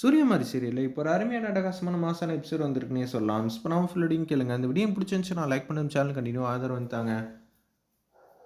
சூரியமாரி சீரியலில் இப்போ ஒரு அருமையான அட்டகாசமான மாசான எபிசோட் வந்திருக்குன்னே சொல்லலாம். மிஸ் பண்ணாமல் ஃபுல்லடியும் கேளுங்க. அந்த வீடியோ பிடிச்சிருந்துச்சு நான் லைக் பண்ணும் சேனல் கண்டினியூ ஆதரவு வந்துட்டாங்க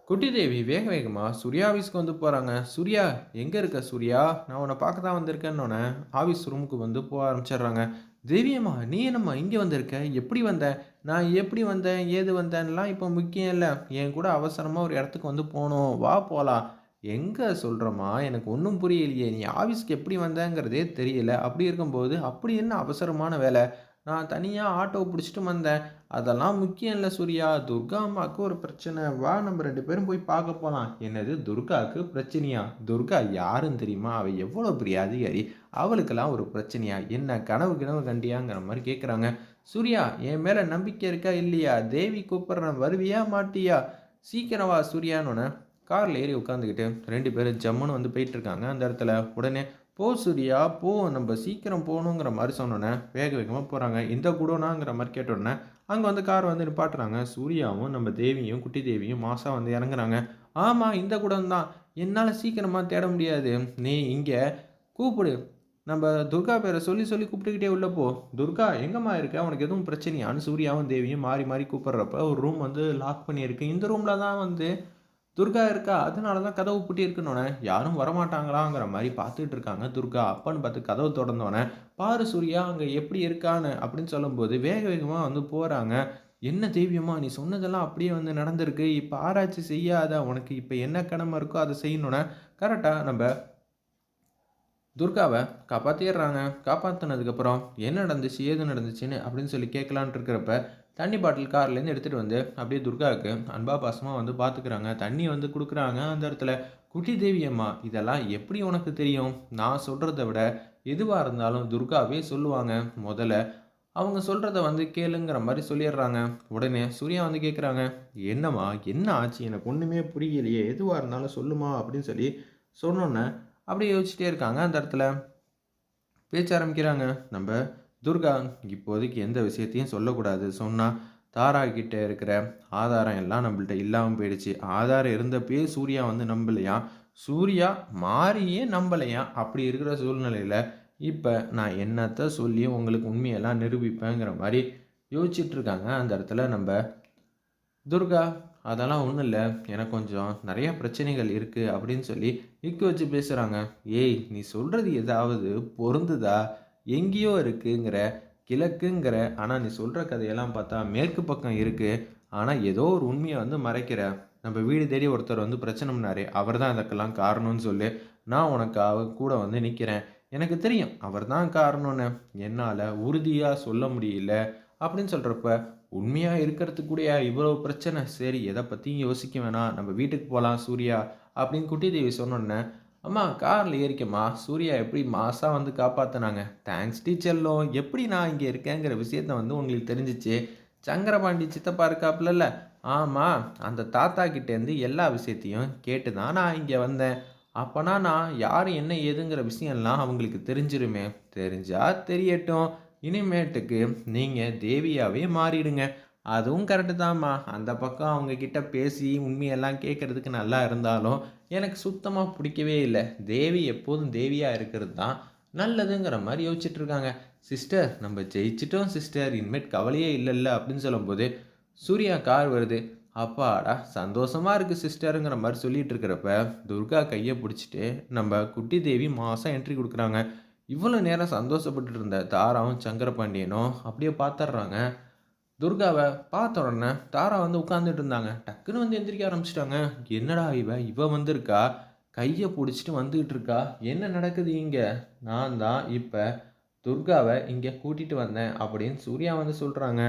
குட்டி தேவி வேக வேகமாக சூர்யா ஆஃபீஸ்க்கு வந்து போகிறாங்க சூர்யா எங்கே இருக்க சூர்யா? நான் உன்னை பார்க்க தான் வந்திருக்கேன்னொன்னே ஆஃபீஸ் ரூமுக்கு வந்து போக ஆரம்பிச்சிடுறாங்க. தேவியம்மா நீ என்னம்மா இங்கே வந்திருக்க? எப்படி வந்த? நான் எப்படி வந்தேன்? ஏது வந்தேன்லாம் இப்போ முக்கியம் இல்லை. என் கூட அவசரமாக ஒரு இடத்துக்கு வந்து போகணும். வா போகலாம் எங்கே சொல்கிறோமா எனக்கு ஒன்றும் புரியலையே. நீ ஆஃபீஸ்க்கு எப்படி வந்தேங்கிறதே தெரியல. அப்படி இருக்கும்போது அப்படி என்ன அவசரமான வேலை? நான் தனியாக ஆட்டோ பிடிச்சிட்டு வந்தேன். அதெல்லாம் முக்கியம் இல்லை சூர்யா. துர்கா அம்மாவுக்கு ஒரு பிரச்சனை. வா நம்ம ரெண்டு பேரும் போய் பார்க்க போகலாம் என்னது? துர்காவுக்கு பிரச்சனையா? துர்கா யாருன்னு தெரியுமா? அவள் எவ்வளோ பெரிய அதிகாரி? அவளுக்கெல்லாம் ஒரு பிரச்சனையா? என்ன கனவு கனவு கண்டியாங்கிற மாதிரி கேட்குறாங்க சூர்யா என் மேலே நம்பிக்கை இருக்கா இல்லையா? தேவி கூப்பிட்றேன் வருவியா மாட்டியா? சீக்கிரம் வா சூர்யான்னு காரில் ஏறி உட்காந்துக்கிட்டு ரெண்டு பேரும் ஜம்முன்னு வந்து போயிட்டு இருக்காங்க அந்த இடத்துல உடனே போ சூர்யா போ நம்ம சீக்கிரம் போகணுங்கிற மாதிரி சொன்னோன்னே வேக வேகமாக போகிறாங்க இந்த கூடனாங்கிற மாதிரி கேட்ட உடனே அங்கே வந்து கார் வந்து நிப்பாட்டுறாங்க. சூர்யாவும் நம்ம தேவியும் குட்டி தேவியும் மாசாக வந்து இறங்குறாங்க. ஆமாம் இந்த கூடம் தான். என்னால் சீக்கிரமாக தேட முடியாது. நீ இங்கே கூப்பிடு. நம்ம துர்கா பேரை சொல்லி சொல்லி கூப்பிட்டுக்கிட்டே உள்ள போ. துர்கா எங்கம்மா இருக்க? உனக்கு எதுவும் பிரச்சனையான்னு சூர்யாவும் தேவியும் மாறி மாறி கூப்பிட்றப்ப ஒரு ரூம் வந்து லாக் பண்ணியிருக்கு. இந்த ரூமில் தான் வந்து துர்கா இருக்கா? அதனால தான் கதவு பூட்டி இருக்குன்னொன்னே யாரும் வரமாட்டாங்களாங்கிற மாதிரி பார்த்துட்டு இருக்காங்க துர்கா. அப்பன்னு பார்த்து கதவு திறந்தோடனே பாரு சூர்யா அங்கே எப்படி இருக்கான்னு அப்படின்னு சொல்லும்போது வேக வேகமாக வந்து போகிறாங்க என்ன தெய்வியமா நீ சொன்னதெல்லாம் அப்படியே வந்து நடந்திருக்கு. இப்போ ஆராய்ச்சி செய்யாத உனக்கு இப்போ என்ன கடமை இருக்கோ அதை செய்யணுன்னே கரெக்டாக நம்ம துர்காவை காப்பாற்றிடுறாங்க காப்பாற்றினதுக்கப்புறம் என்ன நடந்துச்சு? ஏது நடந்துச்சுன்னு? அப்படின்னு சொல்லி கேட்கலான்ட்டு இருக்கிறப்ப தண்ணி பாட்டில் கார்லேருந்து எடுத்துகிட்டு வந்து அப்படியே துர்காவுக்கு அன்பா பாசமாக வந்து பார்த்துக்கிறாங்க தண்ணி வந்து கொடுக்குறாங்க அந்த இடத்துல. குட்டி தேவியம்மா இதெல்லாம் எப்படி உனக்கு தெரியும்? நான் சொல்கிறத விட எதுவாக இருந்தாலும் துர்காவே சொல்லுவாங்க. முதல்ல அவங்க சொல்கிறத வந்து கேளுங்கிற மாதிரி சொல்லிடுறாங்க. உடனே சூர்யா வந்து கேட்குறாங்க என்னம்மா என்ன ஆச்சு? எனக்கு ஒன்றுமே புரியலையே. எதுவாக இருந்தாலும் சொல்லுமா? அப்படின்னு சொல்லி சொன்னோன்னே அப்படியே யோசிச்சிட்டே இருக்காங்க அந்த இடத்துல. பேச்ச ஆரம்பிக்கிறாங்க. நம்ம துர்கா இப்போதைக்கு எந்த விஷயத்தையும் சொல்லக்கூடாது. சொன்னால் தாரா கிட்டே இருக்கிற ஆதாரம் எல்லாம் நம்மள்ட்ட இல்லாமல் போயிடுச்சு. ஆதாரம் இருந்தப்பயே சூர்யா வந்து நம்பலையா? சூர்யா மாறியே நம்பலையா? அப்படி இருக்கிற சூழ்நிலையில் இப்போ நான் என்னத்த சொல்லி உங்களுக்கு உண்மையெல்லாம் நிரூபிப்பேங்கிற மாதிரி யோசிச்சுட்டு இருக்காங்க அந்த இடத்துல நம்ம துர்கா அதெல்லாம் ஒன்றும் இல்லை. எனக்கு கொஞ்சம் நிறையா பிரச்சனைகள் இருக்குது அப்படின்னு சொல்லி நிற்க வச்சு பேசுகிறாங்க ஏய் நீ சொல்கிறது ஏதாவது பொருந்துதா? எங்கேயோ இருக்குங்கிற கிழக்குங்கிற ஆனால் நீ சொல்கிற கதையெல்லாம் பார்த்தா மேற்கு பக்கம் இருக்குது ஆனால் ஏதோ ஒரு உண்மையை வந்து மறைக்கிற. நம்ம வீடு தேடி ஒருத்தர் வந்து பிரச்சனை பண்ணாரு அவர் தான் அதுக்கெல்லாம் காரணம்னு சொல்லி. நான் உனக்கு அவ கூட வந்து நிற்கிறேன் எனக்கு தெரியும் அவர் தான் காரணம்னு. என்னால் உறுதியாக சொல்ல முடியல. அப்படின்னு சொல்கிறப்ப உண்மையாக இருக்கிறதுக்கு கூட இவ்வளோ பிரச்சனை? சரி எதை பற்றியும் யோசிக்க வேணாம். நம்ம வீட்டுக்கு போகலாம் சூர்யா அப்படின்னு குட்டி தேவி சொன்னோன்னே அம்மா காரில் ஏறிக்கம்மா. சூர்யா எப்படி மாசாக வந்து காப்பாற்றினாங்க தேங்க்ஸ் டீச்சர்லோ எப்படி நான் இங்கே இருக்கேங்கிற விஷயத்த வந்து உங்களுக்கு தெரிஞ்சிச்சு? சங்கரபாண்டி சித்தப்பா இருக்காப்புலல்ல ஆமாம் அந்த தாத்தா கிட்டேருந்து எல்லா விஷயத்தையும் கேட்டு தான் நான் இங்கே வந்தேன். அப்போனா நான் யார் என்ன ஏதுங்கிற விஷயம்லாம் அவங்களுக்கு தெரிஞ்சிருமே. தெரிஞ்சால் தெரியட்டும். இனிமேட்டுக்கு நீங்கள் தேவியாகவே மாறிடுங்க. அதுவும் கரெக்டு தான்மா. அந்த பக்கம் அவங்கக்கிட்ட பேசி உண்மையெல்லாம் கேட்குறதுக்கு நல்லா இருந்தாலும் எனக்கு சுத்தமாக பிடிக்கவே இல்லை. தேவி எப்போதும் தேவியாக இருக்கிறது தான் நல்லதுங்கிற மாதிரி யோசிச்சுட்டு இருக்காங்க. சிஸ்டர் நம்ம ஜெயிச்சிட்டோம் சிஸ்டர் இனிமேட் கவலையே இல்லைல்ல அப்படின்னு சொல்லும்போது சூர்யா கார் வருது. அப்பாடா சந்தோஷமாக இருக்குது சிஸ்டருங்கிற மாதிரி சொல்லிட்டு இருக்கிறப்ப துர்கா கையை பிடிச்சிட்டு நம்ம குட்டி தேவி மாதம் என்ட்ரி கொடுக்குறாங்க. இவ்வளோ நேரம் சந்தோஷப்பட்டு இருந்த தாராவும் சங்கரபாண்டியனும் அப்படியே பார்த்துட்றாங்க. துர்காவை பார்த்த உடனே தாரா வந்து உட்காந்துட்டு இருந்தாங்க. டக்குன்னு வந்து எந்திரிக்க ஆரம்பிச்சிட்டாங்க. என்னடா இவ? இவ வந்திருக்கா? கையை பிடிச்சிட்டு வந்துக்கிட்டு இருக்கா? என்ன நடக்குது இங்கே? நான் தான் இப்போ துர்காவை இங்கே கூட்டிகிட்டு வந்தேன் அப்படின்னு சூர்யா வந்து சொல்கிறாங்க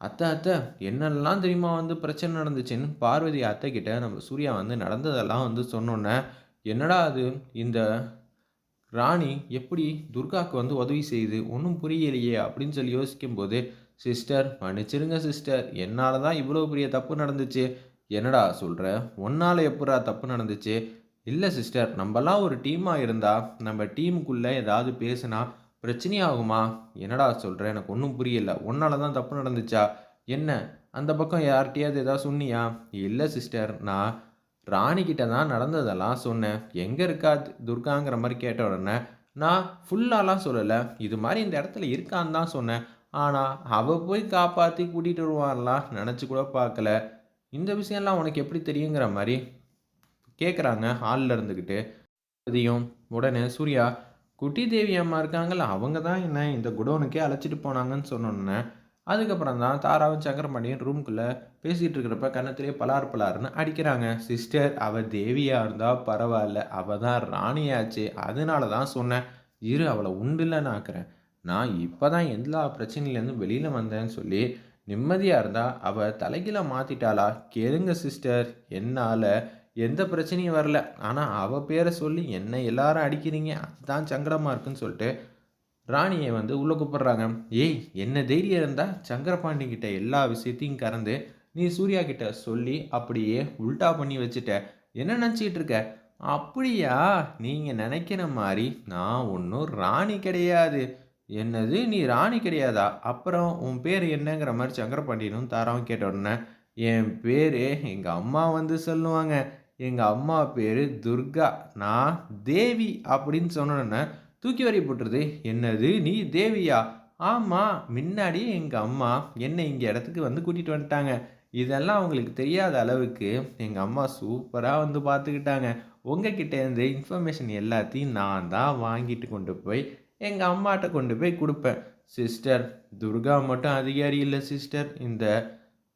அத்தை அத்தை என்னெல்லாம் தெரியுமா வந்து பிரச்சனை நடந்துச்சுன்னு பார்வதி அத்தை கிட்ட நம்ம சூர்யா வந்து நடந்ததெல்லாம் வந்து சொன்னோன்னே என்னடா அது? இந்த ராணி எப்படி துர்காவுக்கு வந்து உதவி செய்யுது? ஒன்றும் புரியலையே அப்படின்னு சொல்லி யோசிக்கும்போது சிஸ்டர் மன்னிச்சிருங்க சிஸ்டர். என்னால் தான் இவ்வளோ பெரிய தப்பு நடந்துச்சு. என்னடா சொல்கிற ஒன்னால் எப்படா தப்பு நடந்துச்சு? இல்லை சிஸ்டர் நம்மலாம் ஒரு டீமாக இருந்தால் நம்ம டீமுக்குள்ளே ஏதாவது பேசுனா பிரச்சனையாகுமா? என்னடா சொல்கிற எனக்கு ஒன்றும் புரியல. உன்னால தான் தப்பு நடந்துச்சா? என்ன? அந்த பக்கம் யார்கிட்டயாவது ஏதாவது சொன்னியா? இல்லை சிஸ்டர் நான் ராணிக்கிட்ட தான் நடந்ததெல்லாம் சொன்னேன். எங்கே இருக்கா துர்காங்கிற மாதிரி கேட்ட உடனே நான் ஃபுல்லாலாம் சொல்லலை. இது மாதிரி இந்த இடத்துல இருக்கான்னு தான் சொன்னேன். ஆனால் அவள் போய் காப்பாற்றி கூட்டிகிட்டு வருவான்லாம் நினச்சி கூட பார்க்கல இந்த விஷயம்லாம் உனக்கு எப்படி தெரியுங்கிற மாதிரி கேட்குறாங்க ஹாலில் இருந்துக்கிட்டு அதையும் உடனே சூர்யா குட்டி தேவி அம்மா இருக்காங்கல்ல அவங்க தான் என்ன இந்த குடோனுக்கே அழைச்சிட்டு போனாங்கன்னு சொன்னோன்னே அதுக்கப்புறம் தான் தாராவும் சங்கரமணியும் ரூம்குள்ளே பேசிகிட்டு இருக்கிறப்ப கன்னத்திலே பலார் பலார்னு அடிக்கிறாங்க. சிஸ்டர் அவள் தேவியாக இருந்தால் பரவாயில்ல அவள் தான் ராணியாச்சு அதனால தான் சொன்னேன். இரு அவளை உண்டுலன்னு ஆக்குறேன். நான் இப்போ தான் எல்லா பிரச்சனையிலேருந்து வெளியில் வந்தேன்னு சொல்லி நிம்மதியாக இருந்தால் அவள் தலைகீழ மாற்றிட்டாளா கேளுங்க சிஸ்டர். என்னால் எந்த பிரச்சனையும் வரல. ஆனால் அவள் பேரை சொல்லி என்னை எல்லாரும் அடிக்கிறீங்க. அதுதான் சங்கடமாக இருக்குன்னு சொல்லிட்டு ராணியை வந்து உள்ளே கூப்பிட்றாங்க. ஏய் என்ன தைரியம் இருந்தால் சங்கரபாண்டி கிட்ட எல்லா விஷயத்தையும் கறந்து நீ சூர்யா கிட்ட சொல்லி அப்படியே உல்டா பண்ணி வச்சுட்ட. என்ன நினச்சிக்கிட்டு இருக்க? அப்படியா? நீங்கள் நினைக்கிற மாதிரி நான் ஒன்றும் ராணி கிடையாது. என்னது? நீ ராணி கிடையாதா? அப்புறம் உன் பேர் என்னங்கிற மாதிரி சங்கரபாண்டியனும் தாராவும் கேட்ட உடனே என் பேர் எங்கள் அம்மா வந்து சொல்லுவாங்க. எங்கள் அம்மா பேர் துர்கா. நான் தேவி அப்படின்னு சொன்னோன்னே தூக்கி வரி போட்டுருது. என்னது? நீ தேவியா? ஆமாம் முன்னாடி எங்கள் அம்மா என்னை இங்கே இடத்துக்கு வந்து கூட்டிகிட்டு வந்துட்டாங்க. இதெல்லாம் அவங்களுக்கு தெரியாத அளவுக்கு எங்கள் அம்மா சூப்பராக வந்து பார்த்துக்கிட்டாங்க உங்ககிட்டேருந்து இன்ஃபர்மேஷன் எல்லாத்தையும் நான் தான் வாங்கிட்டு கொண்டு போய் எங்கள் அம்மாட்ட கொண்டு போய் கொடுப்பேன். சிஸ்டர் துர்கா மட்டும் அதிகாரி இல்லை சிஸ்டர் இந்த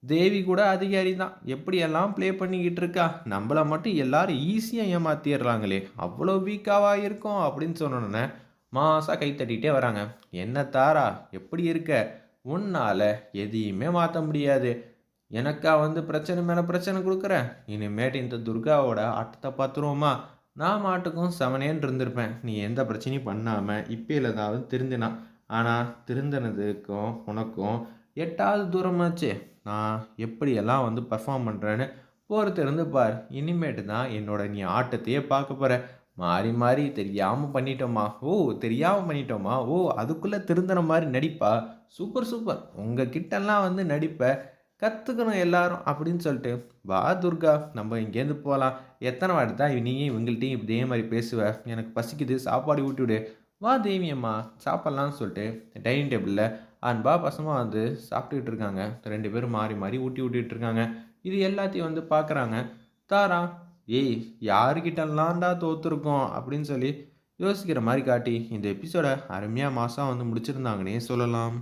தேவி கூட அதிகாரி தான். எப்படியெல்லாம் ப்ளே பண்ணிக்கிட்டு இருக்கா? நம்மளை மட்டும் எல்லாரும் ஈஸியாக ஏமாத்திடுறாங்களே அவ்வளோ வீக்காவா இருக்கும் அப்படின்னு சொன்னோன்னே மாசாக கை தட்டிகிட்டே வராங்க. என்ன தாரா எப்படி இருக்க? உன்னால் எதையுமே மாற்ற முடியாது. எனக்கா வந்து பிரச்சனை மேலே பிரச்சனை கொடுக்குறேன் இனிமேட்டு இந்த துர்காவோட ஆட்டத்தை பார்த்துருவோமா நான் மாட்டுக்கும் செவனேன்னு இருந்திருப்பேன். நீ எந்த பிரச்சனையும் பண்ணாமல் இப்போ ஏதாவது திருந்தினா. ஆனால் திருந்தினதுக்கும் உனக்கும் எட்டாவது தூரமாச்சு நான் எப்படியெல்லாம் வந்து பர்ஃபார்ம் பண்ணுறேன்னு போகிறது இருந்து பார். இனிமேட்டு தான் என்னோட நீ ஆட்டத்தையே பார்க்க போகிற மாறி மாறி தெரியாமல் பண்ணிட்டோமா? ஓ தெரியாமல் பண்ணிட்டோமா? ஓ அதுக்குள்ளே திருந்தின மாதிரி நடிப்பா? Super super. உங்கள் கிட்டெல்லாம் வந்து நடிப்பை. கற்றுக்கணும் எல்லாரும் அப்படின்னு சொல்லிட்டு வா துர்கா நம்ம இங்கேருந்து போகலாம் எத்தனை வாட்டி தான் நீயும் இவங்கள்ட்டையும் இதே மாதிரி பேசுவ? எனக்கு பசிக்குது. சாப்பாடு ஊட்டி விடு. வா தேவியம்மா சாப்பிட்லான்னு சொல்லிட்டு டைனிங் டேபிளில் அன்பா பசமாக வந்து சாப்பிட்டுக்கிட்டு இருக்காங்க. ரெண்டு பேரும் மாறி மாறி ஊட்டி ஊட்டிகிட்டு இருக்காங்க. இது எல்லாத்தையும் வந்து பார்க்குறாங்க தாரா ஏய் யாருக்கிட்டலாம்டா தோற்றுருக்கோம் அப்படின்னு சொல்லி யோசிக்கிற மாதிரி காட்டி இந்த எபிசோடை அருமையாக மாதம் வந்து முடிச்சிருந்தாங்கன்னே சொல்லலாம்.